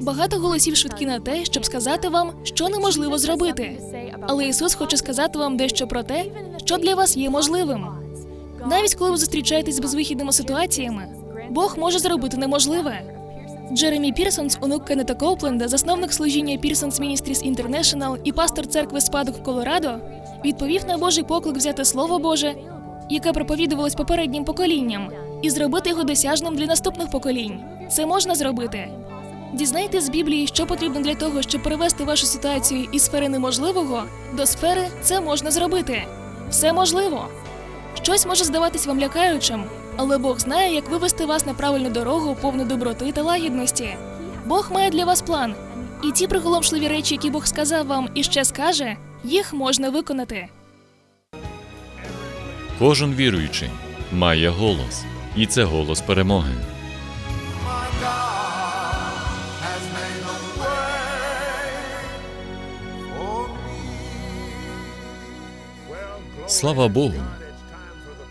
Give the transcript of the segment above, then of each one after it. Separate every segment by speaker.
Speaker 1: Багато голосів швидкі на те, щоб сказати вам, що неможливо зробити. Але Ісус хоче сказати вам дещо про те, що для вас є можливим. Навіть коли ви зустрічаєтесь з безвихідними ситуаціями, Бог може зробити неможливе. Джеремі Пірсонс, онук Кеннета Коупленда, засновник служіння Пірсонс Ministries International і пастор церкви Спадок в Колорадо, відповів на Божий поклик взяти Слово Боже, яке проповідувалось попереднім поколінням, і зробити його досяжним для наступних поколінь. Це можна зробити. Дізнайтесь з Біблії, що потрібно для того, щоб перевести вашу ситуацію із сфери неможливого до сфери це можна зробити. Все можливо. Щось може здаватись вам лякаючим, але Бог знає, як вивести вас на правильну дорогу, повну доброти та лагідності. Бог має для вас план, і ті приголомшливі речі, які Бог сказав вам і ще скаже, їх можна виконати.
Speaker 2: Кожен віруючий має голос, і це голос перемоги. Слава Богу!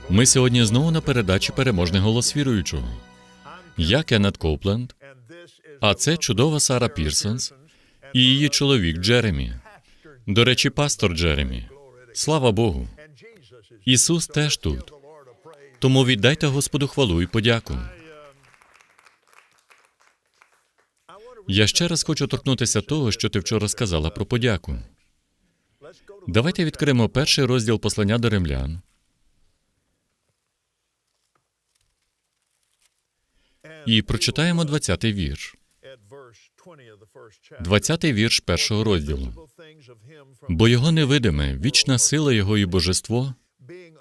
Speaker 2: Ми сьогодні знову на передачі переможний голос віруючого. Я Кеннет Копленд, а це чудова Сара Пірсонс і її чоловік Джеремі. До речі, пастор Джеремі. Слава Богу! Ісус теж тут. Тому віддайте Господу хвалу і подяку. Я ще раз хочу торкнутися того, що ти вчора сказала про подяку. Давайте відкриємо перший розділ послання до римлян. І прочитаємо 20-й вірш. 20-й вірш першого розділу. Бо його невидиме, вічна сила його і божество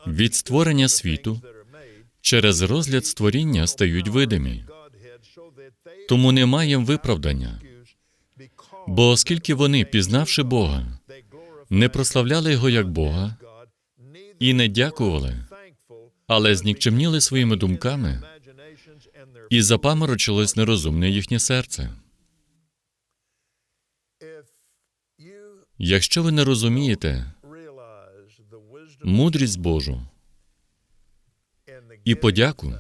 Speaker 2: від створення світу через розгляд створіння стають видимі. Тому немає виправдання. Бо оскільки вони, пізнавши Бога, не прославляли його як Бога і не дякували, але знікчемніли своїми думками, і запаморочилось нерозумне їхнє серце. Якщо ви не розумієте мудрість Божу і подяку,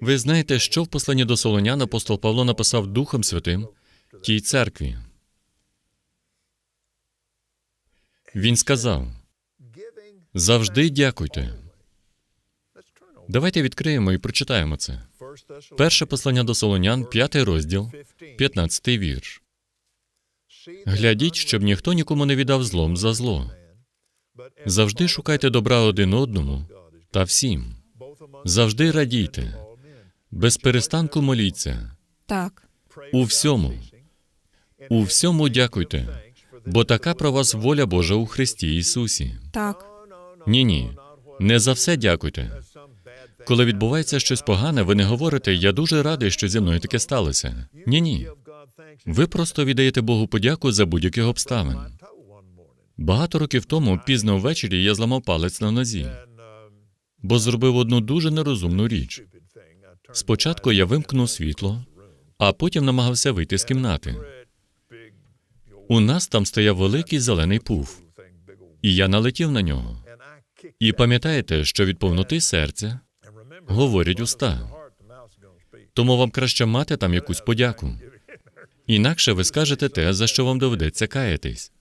Speaker 2: ви знаєте, що в посланні до Солонян апостол Павло написав Духом Святим тій церкві. Він сказав: завжди дякуйте. Давайте відкриємо і прочитаємо це. Перше послання до Солонян, п'ятий розділ, 15 вірш. Глядіть, щоб ніхто нікому не віддав злом за зло. Завжди шукайте добра один одному та всім. Завжди радійте, без перестанку моліться.
Speaker 3: Так,
Speaker 2: У всьому, у всьому дякуйте, бо така про вас воля Божа у Христі Ісусі.
Speaker 3: так,
Speaker 2: Ні, ні, не за все дякуйте. Коли відбувається щось погане, ви не говорите Я дуже радий, що зі мною таке сталося. Ні, ні. Ви просто віддаєте Богу подяку за будь-яких обставин. Багато років тому, пізно ввечері, я зламав палець на нозі, бо зробив одну дуже нерозумну річ. Спочатку я вимкнув світло, а потім намагався вийти з кімнати. У нас там стояв великий зелений пуф, і я налетів на нього. І пам'ятаєте, що від повноти серця говорять уста. Тому вам краще мати там якусь подяку. Інакше ви скажете те, за що вам доведеться каятись.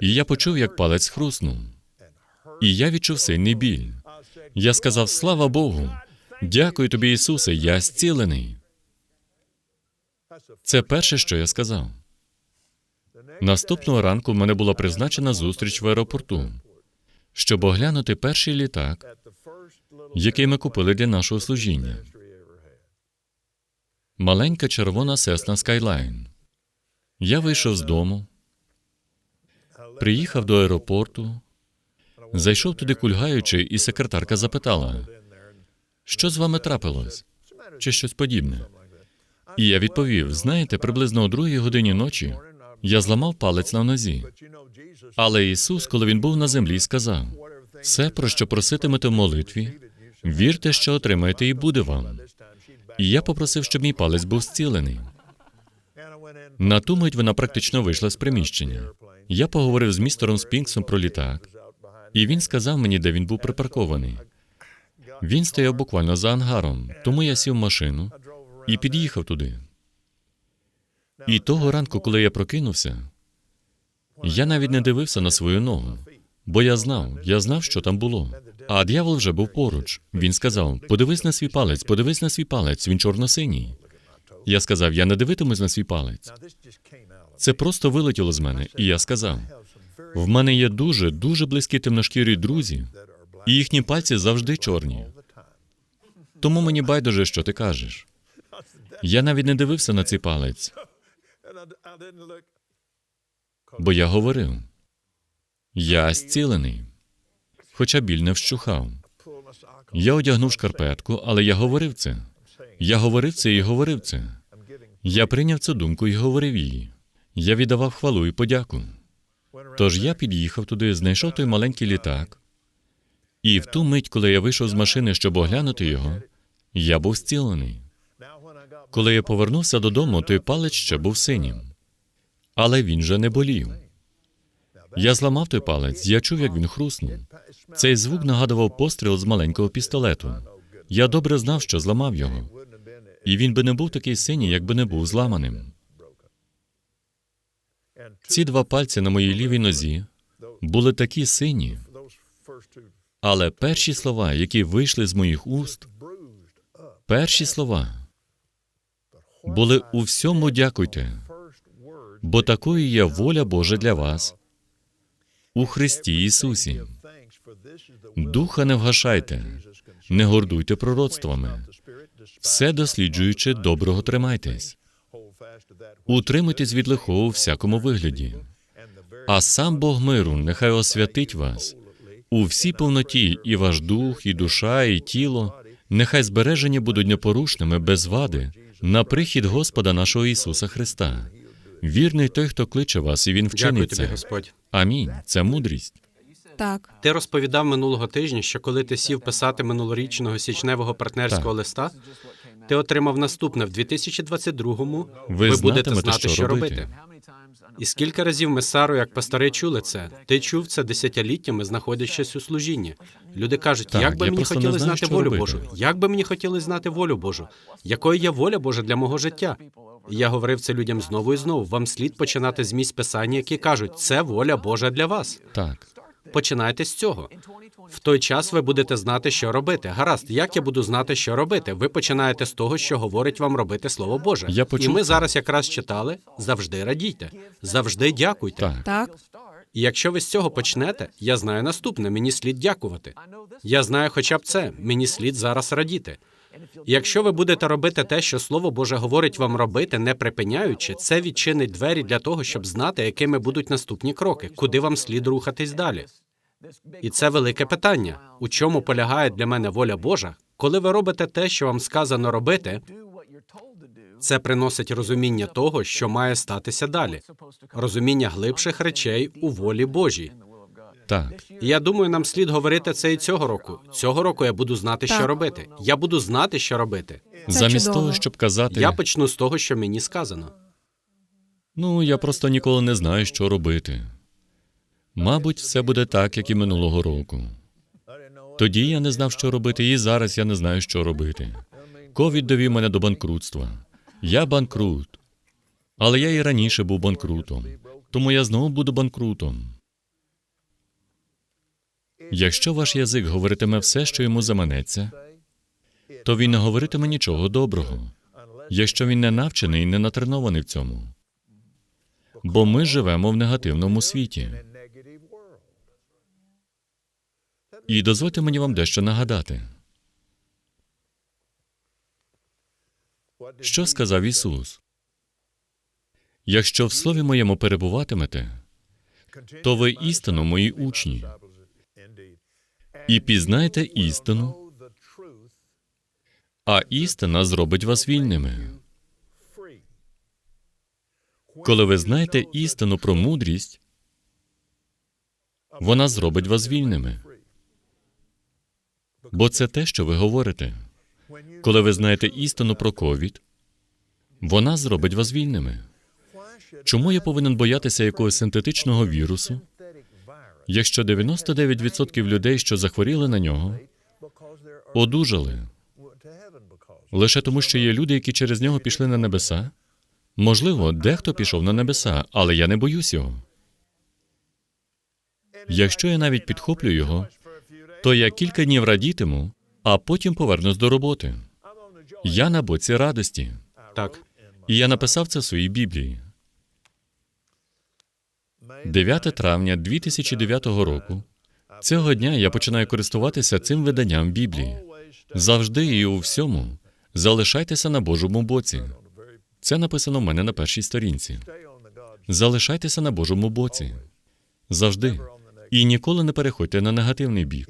Speaker 2: І я почув, як палець хруснув. І я відчув сильний біль. Я сказав: Слава Богу! Дякую тобі, Ісусе, я зцілений. Це перше, що я сказав. Наступного ранку в мене була призначена зустріч в аеропорту, щоб оглянути перший літак, який ми купили для нашого служіння. Маленька червона сесна Skyline. Я вийшов з дому, приїхав до аеропорту, зайшов туди кульгаючи, і секретарка запитала, що з вами трапилось? Чи щось подібне? І я відповів: знаєте, приблизно о другій годині ночі я зламав палець на нозі. Але Ісус, коли він був на землі, сказав: все, про що проситимете в молитві, вірте, що отримаєте, і буде вам. І я попросив, щоб мій палець був зцілений. На ту мить вона практично вийшла з приміщення. Я поговорив з містером Спінксом про літак, і він сказав мені, де він був припаркований. Він стояв буквально за ангаром, тому я сів в машину і під'їхав туди. І того ранку, коли я прокинувся, я навіть не дивився на свою ногу, бо я знав, я знав, що там було. А дьявол вже був поруч. Він сказав: подивись на свій палець, подивись на свій палець, він чорно-синій. Я сказав, я не дивитимусь на свій палець. Це просто вилетіло з мене, і я сказав: в мене є дуже, дуже близькі темношкірі друзі, і їхні пальці завжди чорні. Тому мені байдуже, що ти кажеш. Я навіть не дивився на цей палець, бо я говорив: я зцілений, хоча біль не вщухав. Я одягнув шкарпетку, але я говорив це. Я говорив це і говорив це. Я прийняв цю думку і говорив її. Я віддавав хвалу і подяку. Тож я під'їхав туди, знайшов той маленький літак, і в ту мить, коли я вийшов з машини, щоб оглянути його, я був зцілений. Коли я повернувся додому, той палець ще був синім, але він же не болів. Я зламав той палець, я чув, як він хруснув. Цей звук нагадував постріл з маленького пістолету. Я добре знав, що зламав його. І він би не був такий синій, якби не був зламаним. Ці два пальці на моїй лівій нозі були такі сині, але перші слова, які вийшли з моїх уст, перші слова були у всьому дякуйте, бо такою є воля Божа для вас у Христі Ісусі. Духа не вгашайте, не гордуйте пророцтвами. Все досліджуючи, доброго тримайтесь. Утримуйтесь від лихого у всякому вигляді. А сам Бог миру нехай освятить вас у всій повноті, і ваш дух, і душа, і тіло, нехай збережені будуть непорушними, без вади, на прихід Господа нашого Ісуса Христа. Вірний той, хто кличе вас, і Він
Speaker 3: Дякую
Speaker 2: вчинить
Speaker 3: тобі,
Speaker 2: це.
Speaker 3: Господь.
Speaker 2: Амінь. Це мудрість.
Speaker 1: Так.
Speaker 3: Ти розповідав минулого тижня, що коли ти сів писати минулорічного січневого партнерського
Speaker 2: Так.
Speaker 3: листа, ти отримав наступне в 2022-му
Speaker 2: Ви
Speaker 3: ви будете знати,
Speaker 2: що
Speaker 3: що
Speaker 2: робити.
Speaker 3: І скільки разів ми з Сарою, як пастори, чули це? Ти чув це десятиліттями, знаходячись у служінні. Люди кажуть,
Speaker 2: Так,
Speaker 3: як би мені
Speaker 2: знаю,
Speaker 3: знати
Speaker 2: що
Speaker 3: волю
Speaker 2: робити.
Speaker 3: Божу, як би мені хотіли знати волю Божу, якою є воля Божа для мого життя. І я говорив це людям знову і знову. Вам слід починати з місць писання, які кажуть, це воля Божа для вас.
Speaker 2: Так.
Speaker 3: Починайте з цього. В той час ви будете знати, що робити. Гаразд, як я буду знати, що робити? Ви починаєте з того, що говорить вам робити Слово Боже.
Speaker 2: Я
Speaker 3: І ми зараз якраз читали завжди радійте, завжди дякуйте.
Speaker 2: Так.
Speaker 1: Так.
Speaker 3: І якщо ви з цього почнете, я знаю наступне: мені слід дякувати. Я знаю, хоча б це, мені слід зараз радіти. Якщо ви будете робити те, що Слово Боже говорить вам робити, не припиняючи, це відчинить двері для того, щоб знати, якими будуть наступні кроки, куди вам слід рухатись далі. І це велике питання. У чому полягає для мене воля Божа? Коли ви робите те, що вам сказано робити, це приносить розуміння того, що має статися далі, розуміння глибших речей у волі Божій.
Speaker 2: Так.
Speaker 3: Я думаю, нам слід говорити це і цього року. Цього року я буду знати, що робити. Я буду знати, що робити.
Speaker 2: Замість
Speaker 1: чудово.
Speaker 2: того, щоб казати,
Speaker 3: Я почну з того, що мені сказано.
Speaker 2: ну я просто ніколи не знаю, що робити. Мабуть, все буде так, як і минулого року. Тоді я не знав, що робити, і зараз я не знаю, що робити. Ковід довів мене до банкрутства. Я банкрут. Але я і раніше був банкрутом. Тому я знову буду банкрутом. Якщо ваш язик говоритиме все, що йому заманеться, то він не говоритиме нічого доброго, якщо він не навчений і не натренований в цьому. Бо ми живемо в негативному світі. І дозвольте мені вам дещо нагадати. Що сказав Ісус? Якщо в слові моєму перебуватимете, то ви істинно мої учні, і пізнайте істину, а істина зробить вас вільними. Коли ви знаєте істину про мудрість, вона зробить вас вільними. Бо це те, що ви говорите. Коли ви знаєте істину про ковід, вона зробить вас вільними. Чому я повинен боятися якогось синтетичного вірусу, якщо 99% людей, що захворіли на нього, одужали лише тому, що є люди, які через нього пішли на небеса? Можливо, дехто пішов на небеса, але я не боюсь його. Якщо я навіть підхоплю його, то я кілька днів радітиму, а потім повернусь до роботи. Я на боці радості.
Speaker 3: Так.
Speaker 2: І я написав це в своїй Біблії. 9 травня 2009 року. Цього дня я починаю користуватися цим виданням Біблії. Завжди і у всьому залишайтеся на Божому боці. Це написано в мене на першій сторінці. Залишайтеся на Божому боці. Завжди. І ніколи не переходьте на негативний бік.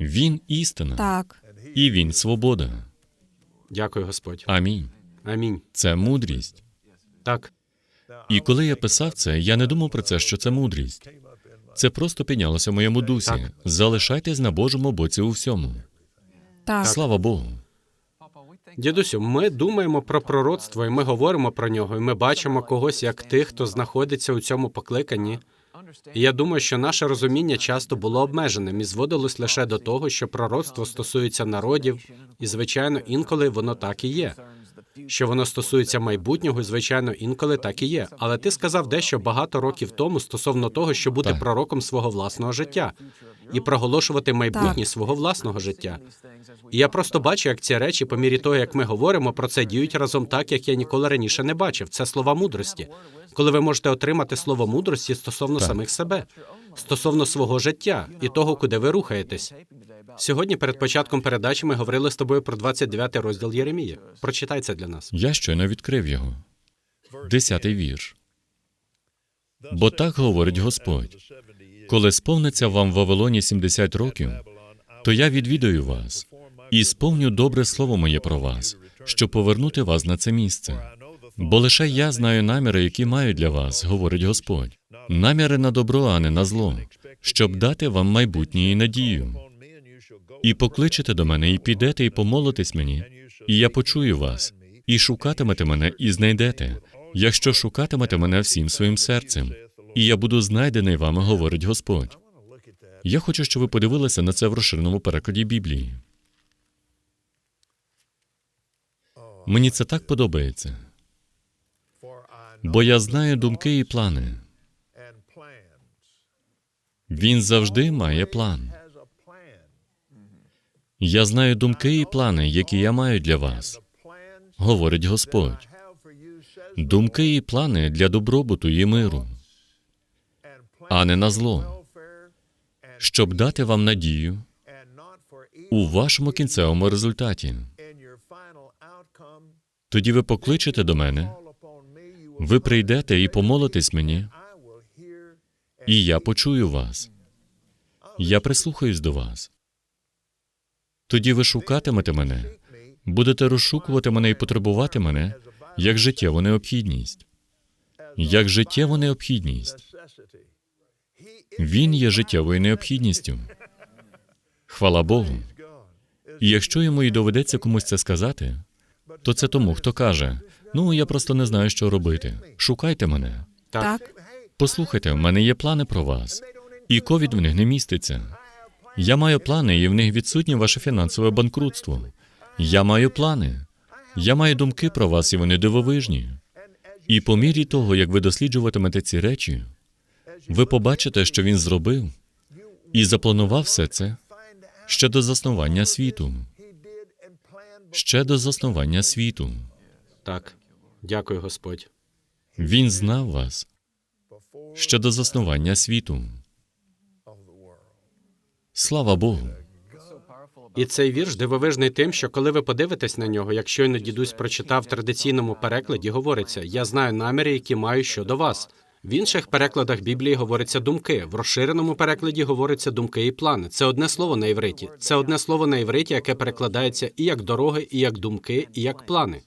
Speaker 2: Він істина,
Speaker 4: Так.
Speaker 2: і він свобода.
Speaker 3: Дякую, Господь.
Speaker 2: Амінь.
Speaker 3: Амінь.
Speaker 2: Це мудрість.
Speaker 3: Так.
Speaker 2: І коли я писав це, я не думав про це, що це мудрість. Це просто піднялося в моєму дусі.
Speaker 3: Так.
Speaker 2: Залишайтесь на Божому боці у всьому.
Speaker 4: Так.
Speaker 2: Слава Богу.
Speaker 3: Дідусю, ми думаємо про пророцтво, і ми говоримо про нього, і ми бачимо когось як тих, хто знаходиться у цьому покликанні. І я думаю, що наше розуміння часто було обмеженим і зводилось лише до того, що пророцтво стосується народів, і звичайно, інколи воно так і є. Що воно стосується майбутнього, і звичайно, інколи так і є. Але ти сказав дещо багато років тому стосовно того, що бути
Speaker 2: Так.
Speaker 3: пророком свого власного життя і проголошувати майбутнє
Speaker 4: Так.
Speaker 3: свого власного життя. І я просто бачу, як ці речі, по мірі того, як ми говоримо про це, діють разом так, як я ніколи раніше не бачив. Це слова мудрості. Коли ви можете отримати слово мудрості стосовно
Speaker 2: Так.
Speaker 3: самих себе, стосовно свого життя і того, куди ви рухаєтесь. Сьогодні перед початком передачі ми говорили з тобою про 29 розділ Єремії. Прочитай це для нас.
Speaker 2: Я щойно відкрив його. Десятий вірш. Бо так говорить Господь: коли сповниться вам в Вавилоні 70 років, то я відвідаю вас і сповню добре слово моє про вас, щоб повернути вас на це місце. Бо лише я знаю наміри, які маю для вас, говорить Господь. Наміри на добро, а не на зло, щоб дати вам майбутнє і надію. І покличете до мене, і підете, і помолитесь мені, і я почую вас, і шукатимете мене, і знайдете, якщо шукатимете мене всім своїм серцем, і я буду знайдений вами, говорить Господь. Я хочу, щоб ви подивилися на це в розширеному перекладі Біблії. Мені це так подобається, бо я знаю думки і плани. Він завжди має план. Я знаю думки і плани, які я маю для вас, говорить Господь. Думки і плани для добробуту і миру, а не на зло, щоб дати вам надію у вашому кінцевому результаті. Тоді ви покличете до мене, ви прийдете і помолитесь мені, і я почую вас. Я прислухаюсь до вас. Тоді ви шукатимете мене, будете розшукувати мене і потребувати мене як життєву необхідність. Як життєву необхідність. Він є життєвою необхідністю. Хвала Богу. І якщо йому і доведеться комусь це сказати, то це тому, хто каже: Ну, я просто не знаю, що робити. Шукайте мене.
Speaker 3: Так.
Speaker 4: Так.
Speaker 2: Послухайте, в мене є плани про вас, і ковід в них не міститься. Я маю плани, і в них відсутнє ваше фінансове банкрутство. Я маю плани. Я маю думки про вас, і вони дивовижні. І по мірі того, як ви досліджуватимете ці речі, ви побачите, що він зробив і запланував все це ще до заснування світу. Ще до заснування світу.
Speaker 3: Так. Дякую, Господь.
Speaker 2: Він знав вас ще до заснування світу. Слава Богу.
Speaker 3: І цей вірш дивовижний тим, що коли ви подивитесь на нього, як щойно дідусь прочитав в традиційному перекладі, говориться: Я знаю наміри, які маю щодо вас. В інших перекладах Біблії говориться думки. В розширеному перекладі говориться думки і плани. Це одне слово на івриті. Це одне слово на івриті, яке перекладається і як дороги, і як думки, і як плани.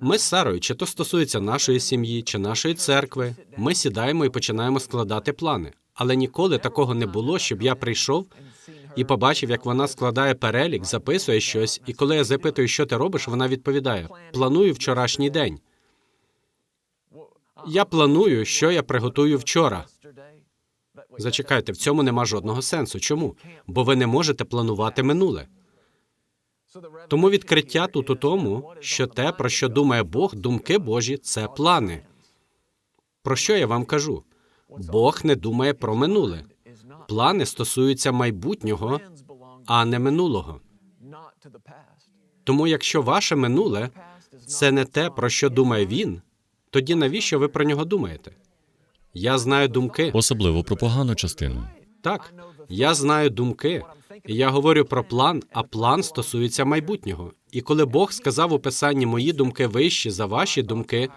Speaker 3: Ми з Сарою, чи то стосується нашої сім'ї, чи нашої церкви, ми сідаємо і починаємо складати плани. Але ніколи такого не було, щоб я прийшов і побачив, як вона складає перелік, записує щось, і коли я запитую, що ти робиш, вона відповідає: Планую вчорашній день. Я планую, що я приготую вчора. Зачекайте, в цьому нема жодного сенсу. Чому? Бо ви не можете планувати минуле. Тому відкриття тут у тому, що те, про що думає Бог, думки Божі це плани. Про що я вам кажу? Бог не думає про минуле. Плани стосуються майбутнього, а не минулого. Тому, якщо ваше минуле це не те, про що думає він, тоді навіщо ви про нього думаєте? Я знаю думки.
Speaker 2: Особливо про погану частину.
Speaker 3: Так, я знаю думки. І я говорю про план, а план стосується майбутнього. І коли Бог сказав у писанні мої думки вищі за ваші думки,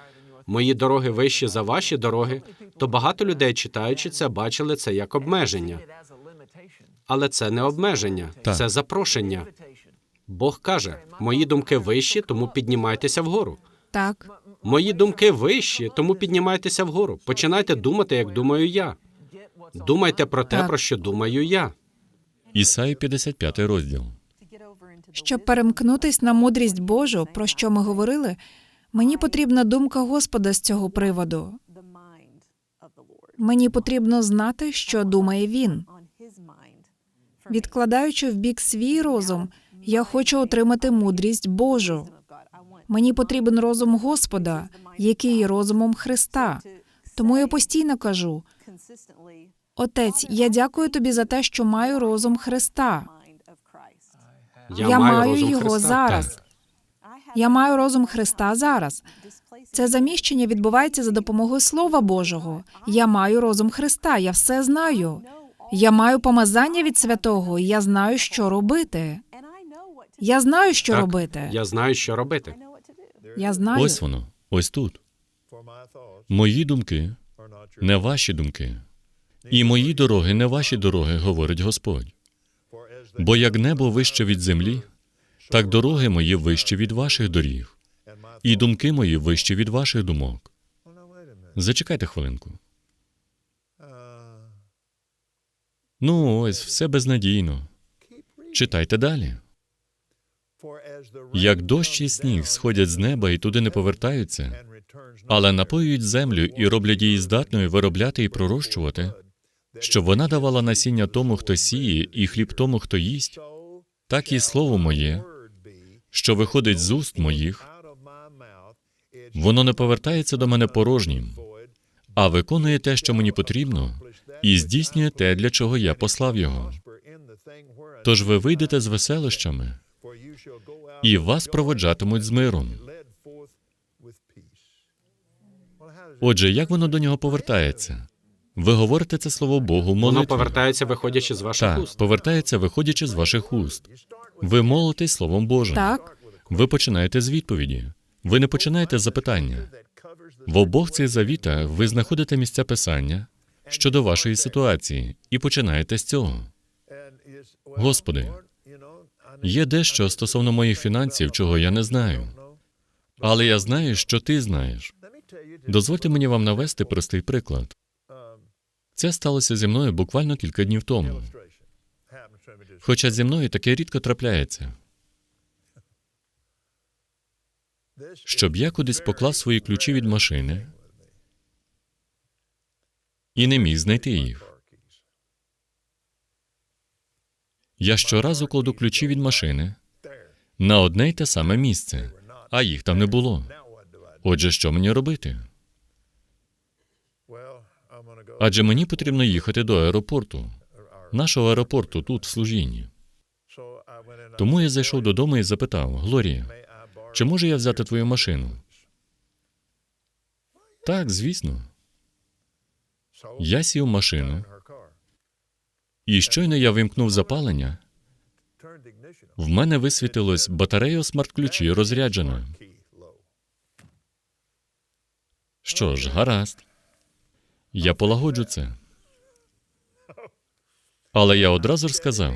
Speaker 3: мої дороги вищі за ваші дороги, то багато людей, читаючи це, бачили це як обмеження. Але це не обмеження,
Speaker 2: Так.
Speaker 3: це запрошення. Бог каже: мої думки вищі, тому піднімайтеся вгору.
Speaker 4: Так,
Speaker 3: Мої думки вищі, тому піднімайтеся вгору. Починайте думати, як думаю я. Думайте про те,
Speaker 4: Так.
Speaker 3: про що думаю я.
Speaker 2: Ісаї 55 розділ.
Speaker 4: щоб перемкнутись на мудрість Божу, про що ми говорили, мені потрібна думка Господа з цього приводу. Мені потрібно знати, що думає він. Відкладаючи в бік свій розум, я хочу отримати мудрість Божу. Мені потрібен розум Господа, який є розумом Христа. Тому я постійно кажу: Отець, я дякую тобі за те, що маю розум Христа. Я, маю,
Speaker 3: розум
Speaker 4: його
Speaker 3: Христа.
Speaker 4: зараз. Я маю розум Христа зараз. Це заміщення відбувається за допомогою Слова Божого. Я маю розум Христа, я все знаю. Я маю помазання від святого, і я знаю, що робити. Я знаю, що
Speaker 3: Так,
Speaker 4: робити.
Speaker 3: Я знаю, що робити.
Speaker 4: Я знаю.
Speaker 2: Ось воно, ось тут. Мої думки не ваші думки. І мої дороги не ваші дороги, говорить Господь. Бо як небо вище від землі, так дороги мої вищі від ваших доріг, і думки мої вищі від ваших думок. Зачекайте хвилинку. Ну, ось все безнадійно. Читайте далі. Як дощ і сніг сходять з неба і туди не повертаються, але напоюють землю і роблять її здатною виробляти і пророщувати, щоб вона давала насіння тому, хто сіє, і хліб тому, хто їсть, так і слово моє, що виходить з уст моїх, воно не повертається до мене порожнім, а виконує те, що мені потрібно, і здійснює те, для чого я послав його. Тож ви вийдете з веселищами,
Speaker 5: out
Speaker 2: і вас проводжатимуть з миром. Отже, як воно до нього повертається? Ви говорите це слово Богу в
Speaker 3: Воно повертається, виходячи з ваших
Speaker 2: Так,
Speaker 3: уст.
Speaker 2: повертається, виходячи з ваших уст. Ви молитесь Словом Божим.
Speaker 4: Так,
Speaker 2: Ви починаєте з відповіді. Ви не починаєте з запитання. В обох цих завітах ви знаходите місця писання щодо вашої ситуації і починаєте з цього. Господи, є дещо стосовно моїх фінансів, чого я не знаю. Але я знаю, що ти знаєш. Дозвольте мені вам навести простий приклад. Це сталося зі мною буквально кілька днів тому. Хоча зі мною таке рідко трапляється, щоб я кудись поклав свої ключі від машини і не міг знайти їх. Я щоразу кладу ключі від машини на одне й те саме місце, а їх там не було. Отже, що мені робити? Адже мені потрібно їхати до аеропорту, нашого аеропорту тут в служінні.
Speaker 5: went in
Speaker 2: Тому я зайшов додому і запитав: Глорія, чи можу я взяти твою машину? Так, звісно. Я сів в машину, і щойно я вимкнув запалення, в мене висвітилось батарея смарт-ключі розряджена. Що ж, гаразд. Я полагоджу це. Але я одразу ж сказав: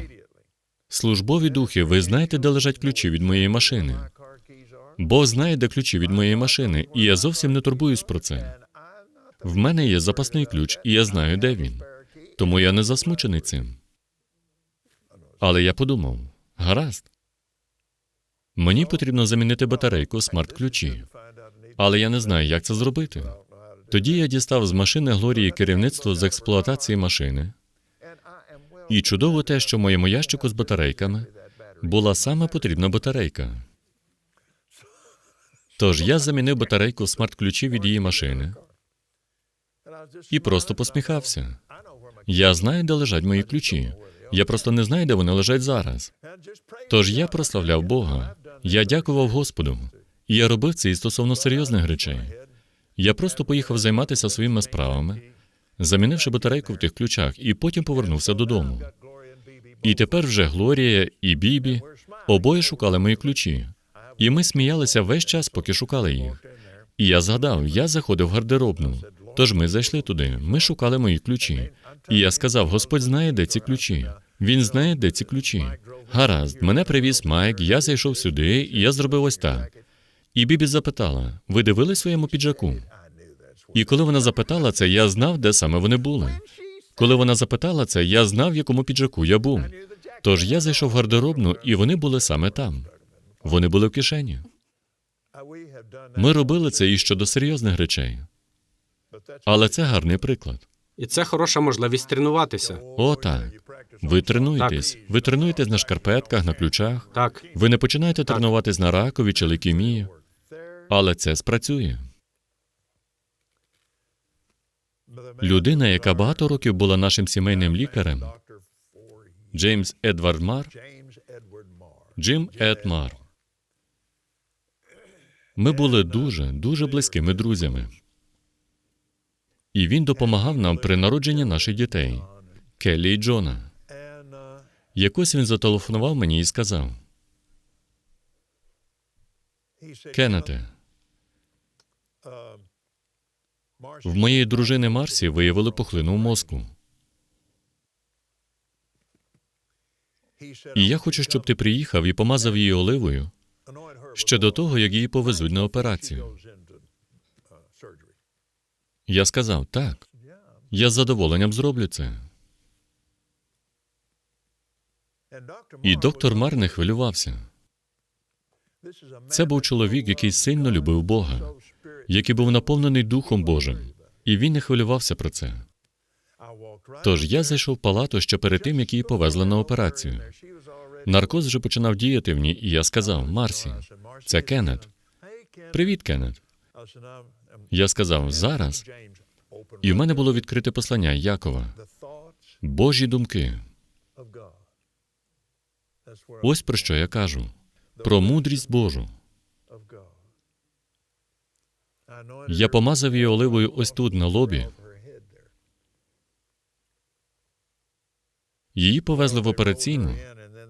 Speaker 2: службові духи, ви знаєте, де лежать ключі від моєї машини. Бог знає, де ключі від моєї машини, і я зовсім не турбуюсь про це. В мене є запасний ключ, і я знаю, де він. Тому я не засмучений цим. Але я подумав: гаразд. Мені потрібно замінити батарейку смарт-ключі, але я не знаю, як це зробити. Тоді я дістав з машини Глорії керівництво з експлуатації машини. І чудово те, що в моєму ящику з батарейками була саме потрібна батарейка. Тож я замінив батарейку смарт-ключі від її машини і просто посміхався. Я знаю, де лежать мої ключі. Я просто не знаю, де вони лежать зараз. Тож я прославляв Бога. Я дякував Господу. І я робив це і стосовно серйозних речей. Я просто поїхав займатися своїми справами, замінивши батарейку в тих ключах, і потім повернувся додому. І тепер вже Глорія і Бібі обоє шукали мої ключі. І ми сміялися весь час, поки шукали їх. І я згадав, я заходив в гардеробну. Тож ми зайшли туди, ми шукали мої ключі. І я сказав: Господь знає, де ці ключі. Він знає, де ці ключі. Гаразд, мене привіз Майк, я зайшов сюди, і я зробив ось так. І Бібі запитала: ви дивились своєму піджаку? І коли вона запитала це, я знав, де саме вони були. Коли вона запитала це, я знав, в якому піджаку я був. Тож я зайшов в гардеробну, і вони були саме там. Вони були в кишені. Ми робили це і щодо серйозних речей. Але це гарний приклад.
Speaker 3: І це хороша можливість тренуватися.
Speaker 2: О, так. Ви тренуєтесь. Ви тренуєтесь на шкарпетках, на ключах.
Speaker 3: Так,
Speaker 2: Ви не починаєте тренуватись на ракові чи лейкемії. Але це спрацює. Людина, яка багато років була нашим сімейним лікарем, Джеймс Едвард Мар, Джим Ед Мар. Ми були дуже, дуже близькими друзями. І він допомагав нам при народженні наших дітей, Келлі і Джона. Якось він зателефонував мені і сказав: Кеннете, в моєї дружини Марсі виявили пухлину в мозку. І я хочу, щоб ти приїхав і помазав її оливою ще до того, як її повезуть на операцію. Я сказав так. Я з задоволенням зроблю це. І доктор Мар не хвилювався. Це був чоловік, який сильно любив Бога, який був наповнений Духом Божим, і він не хвилювався про це. Тож я зайшов в палату ще перед тим, як її повезли на операцію. Наркоз вже починав діяти в ній, і я сказав: Марсі, це Кеннет. Привіт, Кеннет. Я сказав зараз, і в мене було відкрите послання Якова. Божі думки. Ось про що я кажу: про мудрість Божу. Я помазав її оливою ось тут, на лобі. Її повезли в операційну,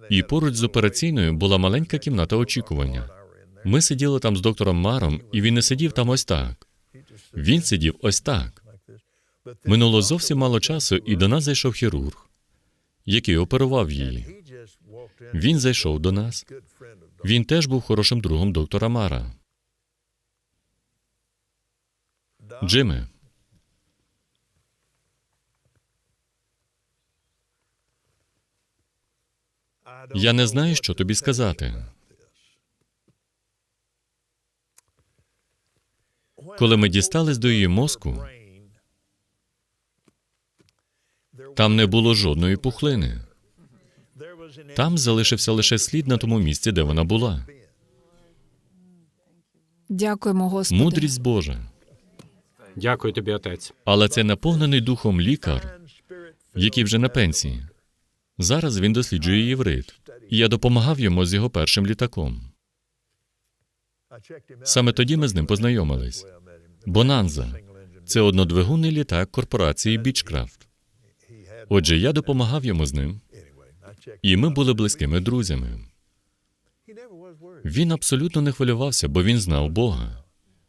Speaker 2: і поруч з операційною була маленька кімната очікування. Ми сиділи там з доктором Маром, і він не сидів там ось так. Він сидів ось так. Минуло зовсім мало часу, і до нас зайшов хірург, який оперував її. Він зайшов до нас. Він теж був хорошим другом доктора Мара. Джиме, я не знаю, що тобі сказати. Коли ми дістались до її мозку, там не було жодної пухлини. Там залишився лише слід на тому місці, де вона була.
Speaker 4: Дякуємо, Господи.
Speaker 2: Мудрість Божа.
Speaker 3: Дякую тобі, отець.
Speaker 2: Але це наповнений духом лікар, який вже на пенсії. Зараз він досліджує єврит. І я допомагав йому з його першим літаком. Саме тоді ми з ним познайомились. Бонанза це однодвигунний літак корпорації Бічкрафт. Отже, я допомагав йому з ним, і ми були близькими друзями. Він абсолютно не хвилювався, бо він знав Бога.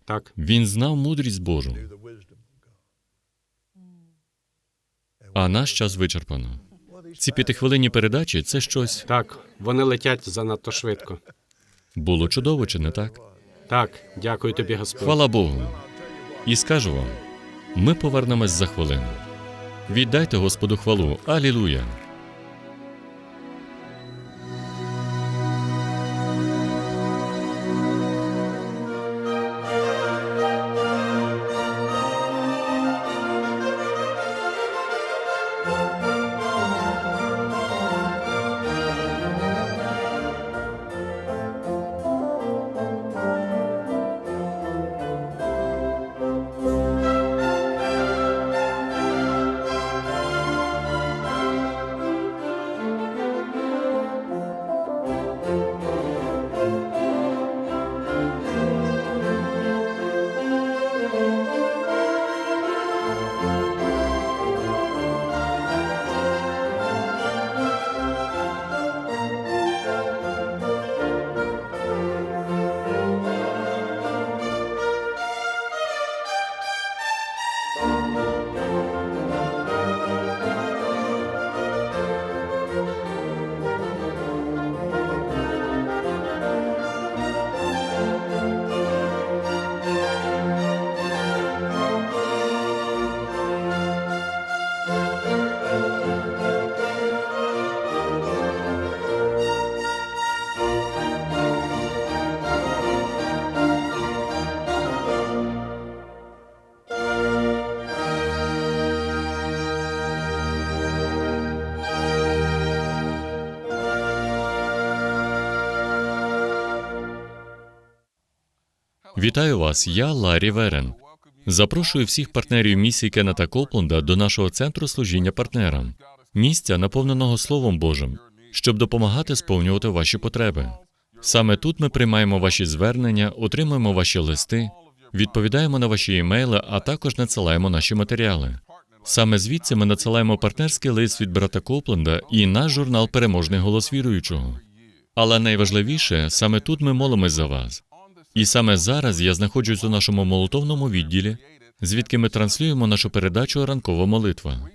Speaker 3: Так,
Speaker 2: Він знав мудрість Божу. А наш час вичерпано. Ці п'ятихвилинні передачі це щось
Speaker 3: так, вони летять занадто швидко.
Speaker 2: було чудово, чи не так?
Speaker 3: Так, дякую тобі, Господь.
Speaker 2: Хвала Богу. І скажу вам: ми повернемось за хвилину. Віддайте Господу хвалу. Алілуя! Вітаю вас, я Ларі Верен. Запрошую всіх партнерів місії Кеннета Копланда до нашого центру служіння партнерам, місця, наповненого Словом Божим, щоб допомагати сповнювати ваші потреби. Саме тут ми приймаємо ваші звернення, отримуємо ваші листи, відповідаємо на ваші імейли, а також надсилаємо наші матеріали. Саме звідси ми надсилаємо партнерський лист від брата Копленда і наш журнал Переможний голос віруючого. Але найважливіше, саме тут ми молимось за вас. І саме зараз я знаходжусь у нашому молотовному відділі, звідки ми транслюємо нашу передачу Ранкова молитва,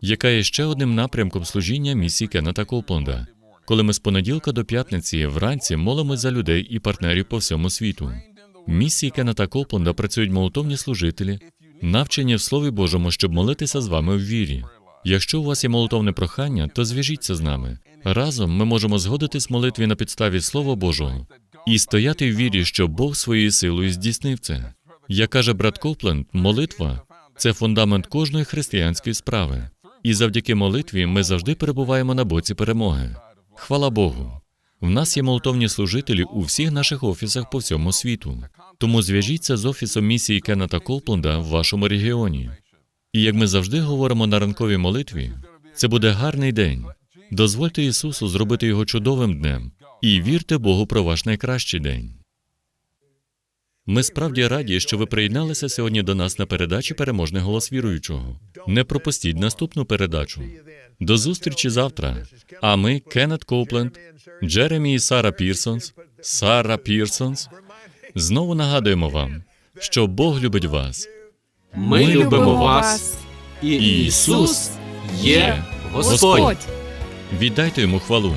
Speaker 2: яка є ще одним напрямком служіння місії Кеннета Копленда, коли ми з понеділка до п'ятниці вранці молимось за людей і партнерів по всьому світу. Місії Кеннета Копленда працюють молотовні служителі, навчені в Слові Божому, щоб молитися з вами в вірі. Якщо у вас є молитовне прохання, то зв'яжіться з нами. Разом ми можемо згодитись молитві на підставі Слова Божого і стояти в вірі, що Бог своєю силою здійснив це. Як каже брат Копленд, молитва це фундамент кожної християнської справи. І завдяки молитві ми завжди перебуваємо на боці перемоги. Хвала Богу. В нас є молитовні служителі у всіх наших офісах по всьому світу. Тому зв'яжіться з офісом місії Кеннета Колпленда в вашому регіоні. І як ми завжди говоримо на ранковій молитві, це буде гарний день. Дозвольте Ісусу зробити його чудовим днем і вірте Богу про ваш найкращий день. Ми справді раді, що ви приєдналися сьогодні до нас на передачі Переможний голос віруючого. Не пропустіть наступну передачу. До зустрічі завтра. А ми, Кеннет Коупленд, Джеремі і Сара Пірсонс, Сара Пірсонс, знову нагадуємо вам, що Бог любить вас.
Speaker 3: Ми,
Speaker 2: Ми
Speaker 3: любимо вас, і Ісус є. Господь.
Speaker 2: Віддайте йому хвалу.